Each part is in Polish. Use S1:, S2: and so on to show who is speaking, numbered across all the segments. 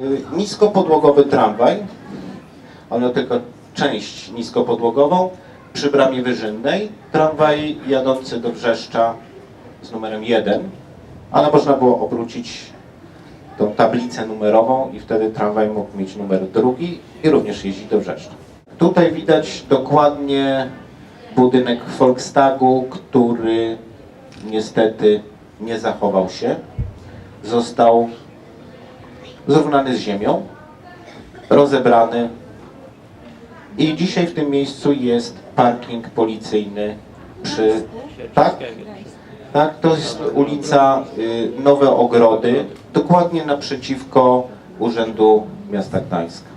S1: Y, Niskopodłogowy tramwaj, on miał tylko część niskopodłogową, przy bramie wyżynnej, tramwaj jadący do Wrzeszcza z numerem 1, ale można było obrócić tą tablicę numerową i wtedy tramwaj mógł mieć numer drugi i również jeździć do Wrzeszcza. Tutaj widać dokładnie budynek Volkstagu, który niestety nie zachował się. Został zrównany z ziemią, rozebrany i dzisiaj w tym miejscu jest parking policyjny przy... Tak? Tak, to jest ulica y, Nowe Ogrody, dokładnie naprzeciwko Urzędu Miasta Gdańska.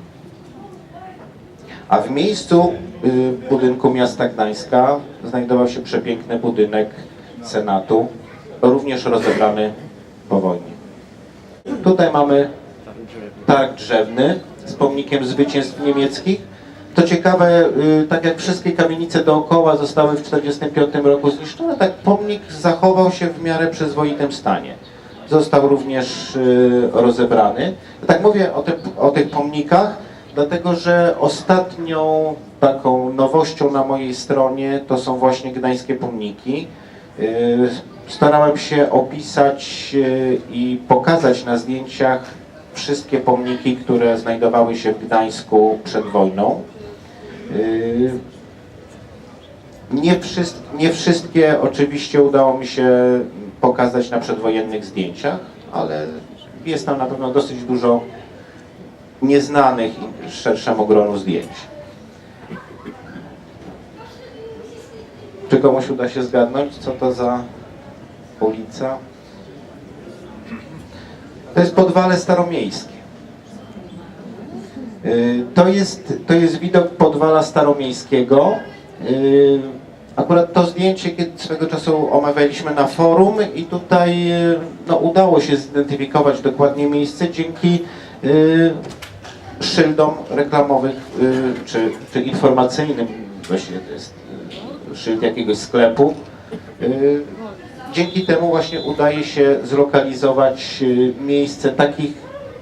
S1: A w miejscu y, budynku Miasta Gdańska znajdował się przepiękny budynek Senatu, również rozebrany po wojnie. Tutaj mamy targ drzewny z pomnikiem zwycięstw niemieckich. To ciekawe, y, tak jak wszystkie kamienice dookoła zostały w 1945 roku zniszczone, tak pomnik zachował się w miarę przyzwoitym stanie. Został również y, rozebrany. Tak mówię o, o tych pomnikach, dlatego że ostatnią taką nowością na mojej stronie to są właśnie gdańskie pomniki. Y, Starałem się opisać i pokazać na zdjęciach wszystkie pomniki, które znajdowały się w Gdańsku przed wojną. Y, Nie, wszys- nie wszystkie oczywiście udało mi się pokazać na przedwojennych zdjęciach, ale jest tam na pewno dosyć dużo nieznanych szerszemu gronu zdjęć. Czy komuś uda się zgadnąć, co to za ulica? To jest Podwale Staromiejskie. Y, To jest, to jest widok Podwala Staromiejskiego. Y, Akurat to zdjęcie kiedy swego czasu omawialiśmy na forum i tutaj y, no, udało się zidentyfikować dokładnie miejsce dzięki szyldom reklamowych czy, czy informacyjnym, właściwie to jest szyld jakiegoś sklepu. Dzięki temu właśnie udaje się zlokalizować y, miejsce takich,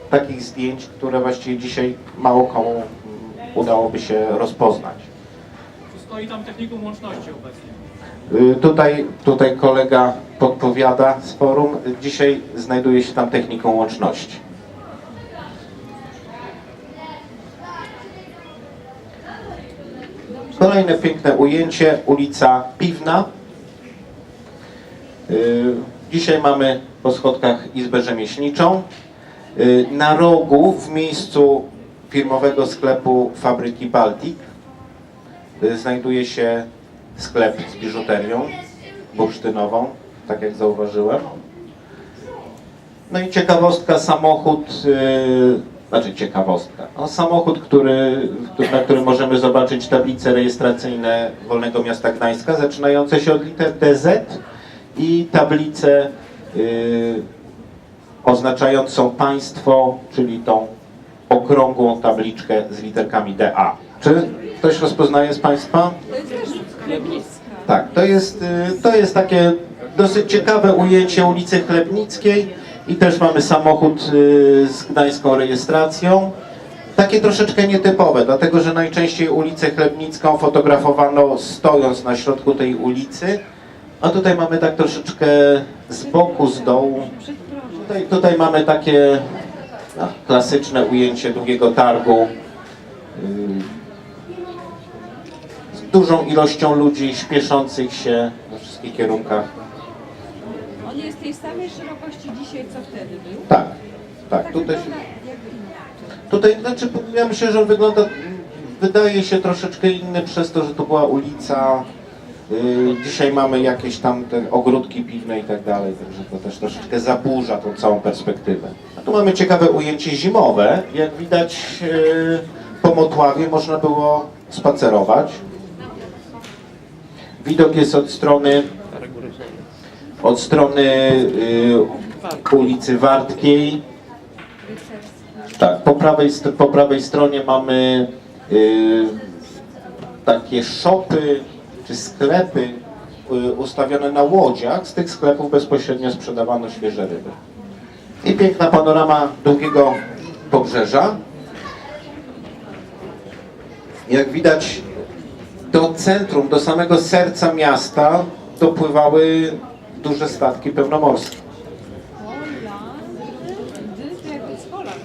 S1: takich zdjęć, które właściwie dzisiaj mało komu mm, udałoby się rozpoznać.
S2: Stoi tam technikum łączności obecnie.
S1: Y, Tutaj, tutaj kolega podpowiada z forum. Dzisiaj znajduje się tam techniką łączności. Kolejne piękne ujęcie, ulica Piwna. Y, Dzisiaj mamy po schodkach Izbę Rzemieślniczą. Y, Na rogu, w miejscu firmowego sklepu fabryki Baltic, y, znajduje się sklep z biżuterią bursztynową, tak jak zauważyłem. No i ciekawostka, samochód, znaczy ciekawostka, no, samochód, który, na którym możemy zobaczyć tablice rejestracyjne Wolnego Miasta Gdańska, zaczynające się od liter DZ i tablicę yy, oznaczającą państwo, czyli tą okrągłą tabliczkę z literkami DA. Czy ktoś rozpoznaje z Państwa? Tak, to jest, y, to jest takie dosyć ciekawe ujęcie ulicy Chlebnickiej i też mamy samochód y, z gdańską rejestracją. Takie troszeczkę nietypowe, dlatego że najczęściej ulicę Chlebnicką fotografowano stojąc na środku tej ulicy, a tutaj mamy tak troszeczkę z boku, z dołu. Tutaj, tutaj mamy takie no, klasyczne ujęcie długiego targu. z dużą ilością ludzi śpieszących się we wszystkich kierunkach.
S3: On jest tej samej szerokości dzisiaj, co wtedy był.
S1: Tak, tak.
S3: Tak
S1: Tutaj, tutaj znaczy, ja myślę, że on wygląda, wydaje się troszeczkę inny przez to, że to była ulica. Yy, dzisiaj mamy jakieś tam te ogródki piwne i tak dalej, także to też troszeczkę zaburza tą całą perspektywę. A tu mamy ciekawe ujęcie zimowe. Jak widać yy, po Motławie można było spacerować. Widok jest od strony od strony y, ulicy Wartkiej. Tak, po prawej, po prawej stronie mamy y, takie szopy czy sklepy y, ustawione na łodziach. Z tych sklepów bezpośrednio sprzedawano świeże ryby. I piękna panorama długiego pobrzeża. Jak widać, do centrum, do samego serca miasta dopływały duże statki pełnomorskie.
S3: Holandy, to jak z Holand.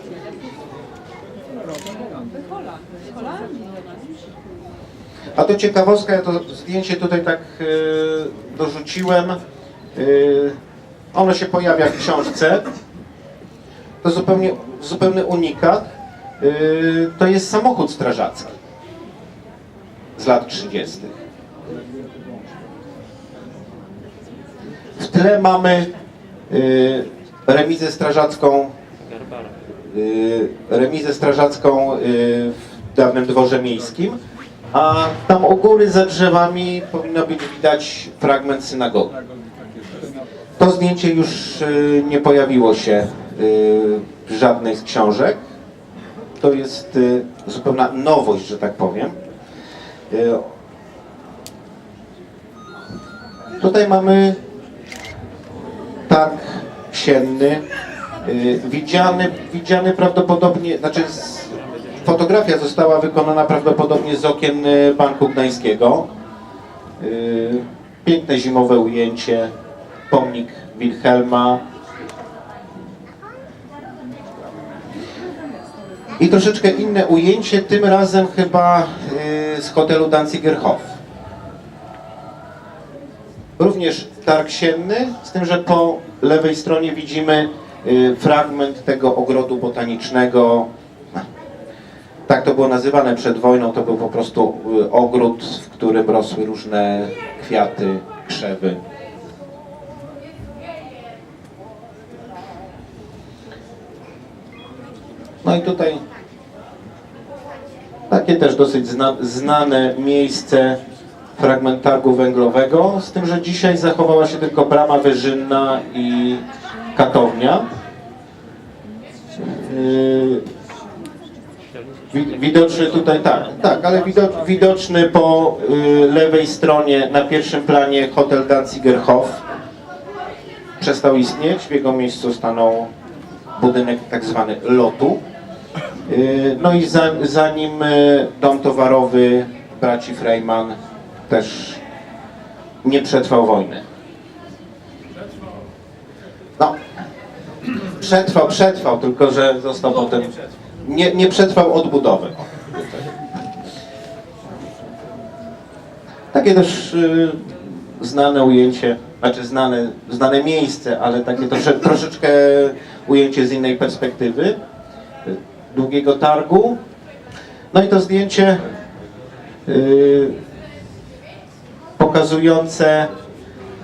S3: By Holand, z Holandii do nas.
S1: A to ciekawostka, ja to zdjęcie tutaj tak e, dorzuciłem. E, ono się pojawia w książce. To zupełnie, zupełny unikat. E, to jest samochód strażacki z lat 30. W tle mamy e, remizę strażacką y, remizę strażacką y, w dawnym dworze miejskim, a tam u góry za drzewami powinno być widać fragment synagogi. To zdjęcie już y, nie pojawiło się y, w żadnej z książek. To jest y, zupełna nowość, że tak powiem. Tutaj mamy targ sienny, widziany, widziany prawdopodobnie, znaczy fotografia została wykonana prawdopodobnie z okien y, Banku Gdańskiego. Y, Piękne zimowe ujęcie, pomnik Wilhelma. I troszeczkę inne ujęcie, tym razem chyba y, z hotelu Danzigerhof. Również targ sienny, z tym, że po lewej stronie widzimy fragment tego ogrodu botanicznego. Tak to było nazywane przed wojną, to był po prostu y, ogród, w którym rosły różne kwiaty, krzewy. No i tutaj takie też dosyć zna, znane miejsce, fragment targu węglowego, z tym, że dzisiaj zachowała się tylko brama wyżynna i katownia. Yy, wi- Widoczny tutaj, tak, tak, ale wido- widoczny po y, lewej stronie na pierwszym planie hotel Danzigerhof przestał istnieć, w jego miejscu stanął budynek tak zwany lotu. Y, No i za, za nim y, dom towarowy braci Freiman też nie przetrwał wojny. No, przetrwał, przetrwał, tylko że został potem... Nie, nie przetrwał odbudowy. Takie też y, znane ujęcie, znaczy znane, znane miejsce, ale takie trosze, troszeczkę ujęcie z innej perspektywy długiego targu. No i to zdjęcie y, pokazujące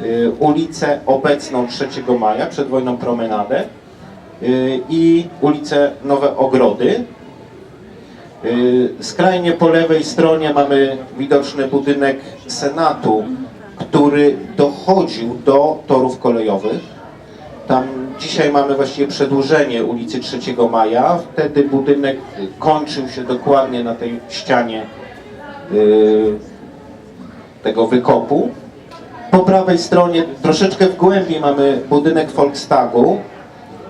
S1: y, ulicę obecną 3 maja, przed wojną promenadę i ulicę Nowe Ogrody. Y, Skrajnie po lewej stronie mamy widoczny budynek Senatu, który dochodził do torów kolejowych. Tam dzisiaj mamy właściwie przedłużenie ulicy 3 Maja. Wtedy budynek kończył się dokładnie na tej ścianie y, tego wykopu. Po prawej stronie, troszeczkę w głębi mamy budynek Volkstagu.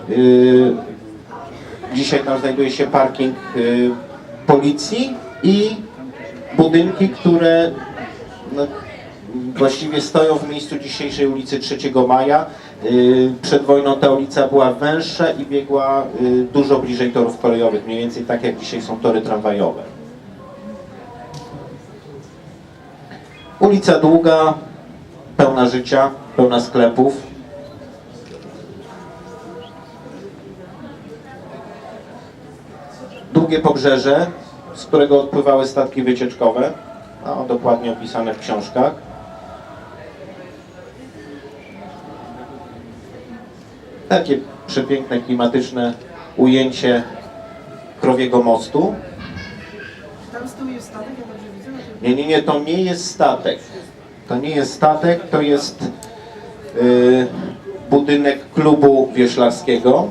S1: Yy, Dzisiaj tam znajduje się parking yy, policji i budynki, które no, właściwie stoją w miejscu dzisiejszej ulicy 3 Maja. Yy, Przed wojną ta ulica była węższa i biegła dużo bliżej torów kolejowych, mniej więcej tak jak dzisiaj są tory tramwajowe. Ulica długa, pełna życia, pełna sklepów. Długie pobrzeże, z którego odpływały statki wycieczkowe, no, dokładnie opisane w książkach. Takie przepiękne, klimatyczne ujęcie Krowiego Mostu.
S4: Tam z tyłu jest statek, ja dobrze widzę?
S1: Nie, nie, nie, to nie jest statek. To nie jest statek, to jest y, budynek klubu wioślarskiego.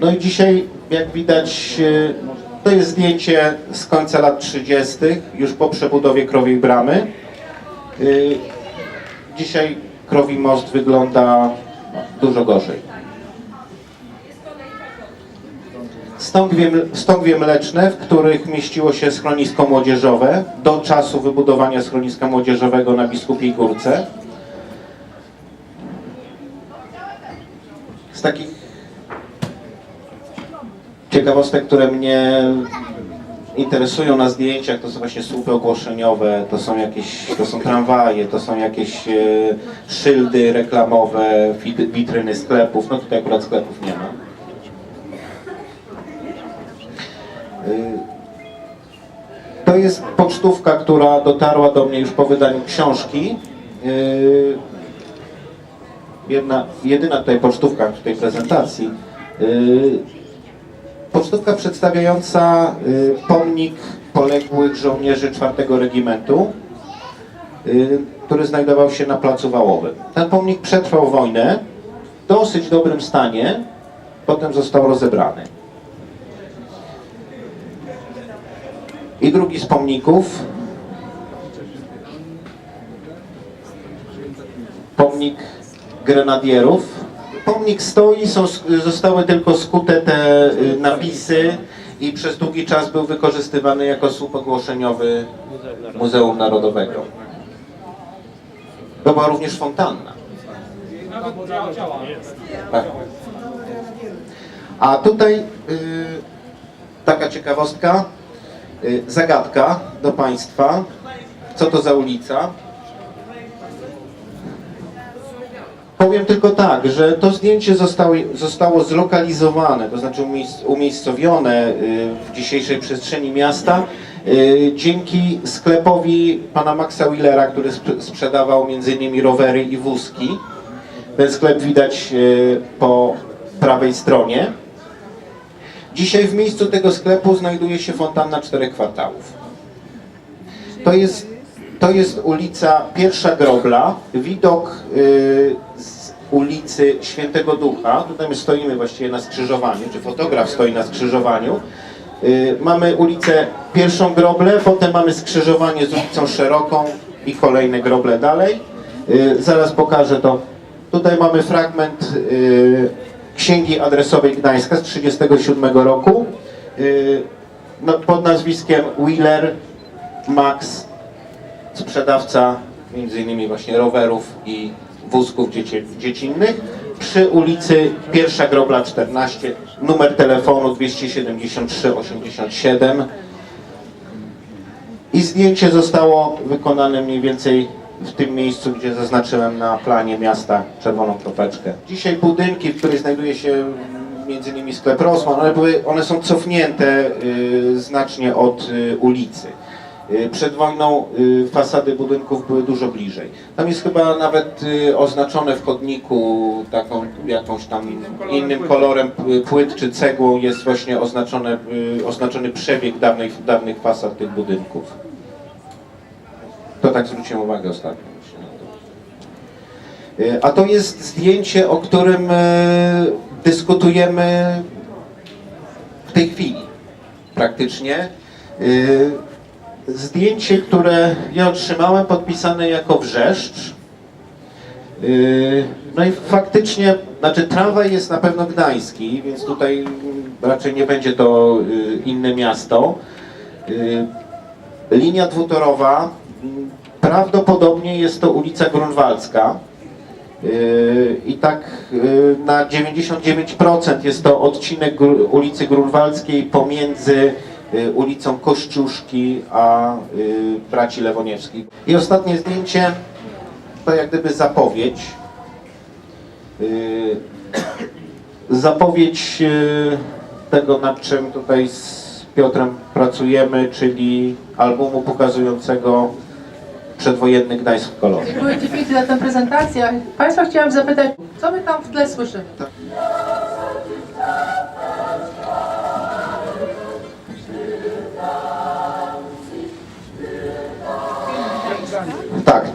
S1: No i dzisiaj, jak widać, y, to jest zdjęcie z końca lat 30., już po przebudowie Krowiej Bramy. Y, dzisiaj Krowi Most wygląda dużo gorzej. Stągwie, stągwie mleczne, w których mieściło się schronisko młodzieżowe do czasu wybudowania schroniska młodzieżowego na Biskupiej Górce. Z takich ciekawostek, które mnie interesują na zdjęciach, to są właśnie słupy ogłoszeniowe, to są jakieś, to są tramwaje, to są jakieś e, szyldy reklamowe, wit- witryny sklepów. No tutaj akurat sklepów nie ma. Y, To jest pocztówka, która dotarła do mnie już po wydaniu książki. Y, Jedna, jedyna tutaj pocztówka w tej prezentacji. Pocztówka przedstawiająca y, pomnik poległych żołnierzy 4 Regimentu, y, który znajdował się na Placu Wałowym. Ten pomnik przetrwał wojnę w dosyć dobrym stanie, potem został rozebrany. I drugi z pomników, pomnik grenadierów. Pomnik stoi, są, zostały tylko skute te y, napisy i przez długi czas był wykorzystywany jako słup ogłoszeniowy Muzeum Narodowego. To była również fontanna. Tak. A tutaj y, taka ciekawostka, y, zagadka do Państwa. Co to za ulica? Powiem tylko tak, że to zdjęcie zostało, zostało zlokalizowane, to znaczy umiejsc- umiejscowione y, w dzisiejszej przestrzeni miasta y, dzięki sklepowi pana Maxa Willera, który sp- sprzedawał m.in. rowery i wózki. Ten sklep widać y, po prawej stronie. Dzisiaj w miejscu tego sklepu znajduje się fontanna czterech kwartałów. To jest, to jest ulica Pierwsza Grobla, widok y, z ulicy Świętego Ducha. Tutaj my stoimy właściwie na skrzyżowaniu, czy fotograf stoi na skrzyżowaniu. Y, mamy ulicę Pierwszą Groblę, potem mamy skrzyżowanie z ulicą Szeroką i kolejne groble dalej. Y, zaraz pokażę to. Tutaj mamy fragment y, Księgi Adresowej Gdańska z 1937 roku y, no, pod nazwiskiem Wheeler Max sprzedawca innymi właśnie rowerów i wózków dzieci, dziecinnych przy ulicy Pierwsza Grobla 14, numer telefonu 273 87 i zdjęcie zostało wykonane mniej więcej w tym miejscu, gdzie zaznaczyłem na planie miasta czerwoną kropeczkę. Dzisiaj budynki, w których znajduje się między innymi sklep Rosman, one, były, one są cofnięte y, znacznie od y, ulicy. Y, Przed wojną y, fasady budynków były dużo bliżej. Tam jest chyba nawet y, oznaczone w chodniku taką jakąś tam innym kolorem y, płyt czy cegłą jest właśnie oznaczone, oznaczony przebieg dawnych, dawnych fasad tych budynków. To tak zwróciłem uwagę ostatnio. A to jest zdjęcie, o którym dyskutujemy w tej chwili praktycznie. Y, Zdjęcie, które ja otrzymałem, podpisane jako wrzeszcz. Yy, No i faktycznie, znaczy tramwaj jest na pewno gdański, więc tutaj raczej nie będzie to yy, inne miasto. Yy, Linia dwutorowa, prawdopodobnie jest to ulica Grunwaldzka. I tak na 99% jest to odcinek ulicy Grunwaldzkiej pomiędzy y, ulicą Kościuszki a y, braci Lewoniewskich. I ostatnie zdjęcie to jak gdyby zapowiedź. Y, Zapowiedź y, tego, nad czym tutaj z Piotrem pracujemy, czyli albumu pokazującego przedwojenny Gdańsk w kolorze.
S5: Dziękuję Ci pięknie za tę prezentację. Państwa chciałam zapytać, co my tam w tle słyszymy?
S1: Tak,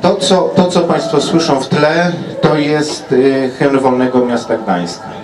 S1: to co, to co Państwo słyszą w tle, to jest y, hymn Wolnego Miasta Gdańska.